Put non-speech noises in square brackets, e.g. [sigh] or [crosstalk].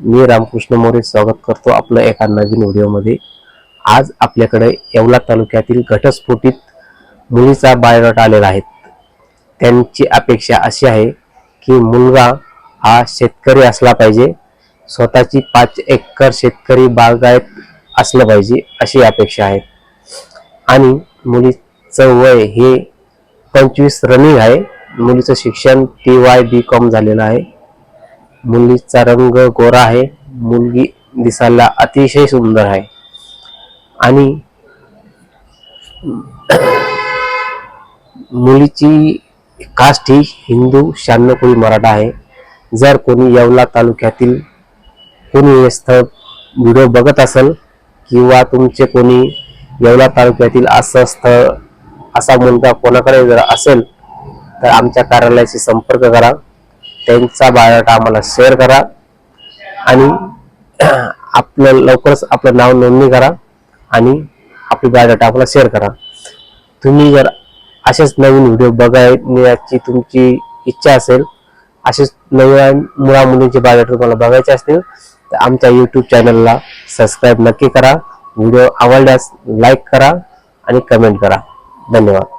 मी रामकृष्ण मोरे स्वागत करतो आपलं एका नवीन व्हिडिओमध्ये. आज आपल्याकडे येवला तालुक्यातील घटस्फोटीत मुलीचा बायोडाटा आलेला आहे. त्यांची अपेक्षा अशी आहे की मुलगा हा शेतकरी असला पाहिजे स्वतःची पाच एकर शेतकरी बागायत असलं पाहिजे अशी अपेक्षा आहे. आणि मुलीचं वय हे पंचवीस रनिंग आहे. मुलीचं शिक्षण टी वाय बी कॉम झालेलं आहे. मुलीचा रंग गोरा आहे. मुलगी दिसायला अतिशय सुंदर आहे. आणि मुलीची कास्ट ही हिंदू शहाण्णव कोळी मराठा आहे. जर कोणी येवला तालुक्यातील कोणी हे स्थळ व्हिडिओ बघत असेल किंवा तुमचे कोणी येवला तालुक्यातील असं स्थळ असा मुलगा कोणाकडे जर असेल तर आमच्या कार्यालयाशी संपर्क करा. त्यांचा बायोडाटा आम्हाला शेअर करा. आणि [clears throat] आपलं लवकरच आपलं नाव नोंदणी करा आणि आपली बायोडाटा आम्हाला शेअर करा. तुम्ही जर असेच नवीन व्हिडिओ बघायची तुमची इच्छा असेल असेच नवीन मुला मुलींचे बायोडाटा तुम्हाला बघायचे असतील तर आमच्या यूट्यूब चॅनलला सबस्क्राईब नक्की करा. व्हिडिओ आवडल्यास लाईक करा आणि कमेंट करा. धन्यवाद.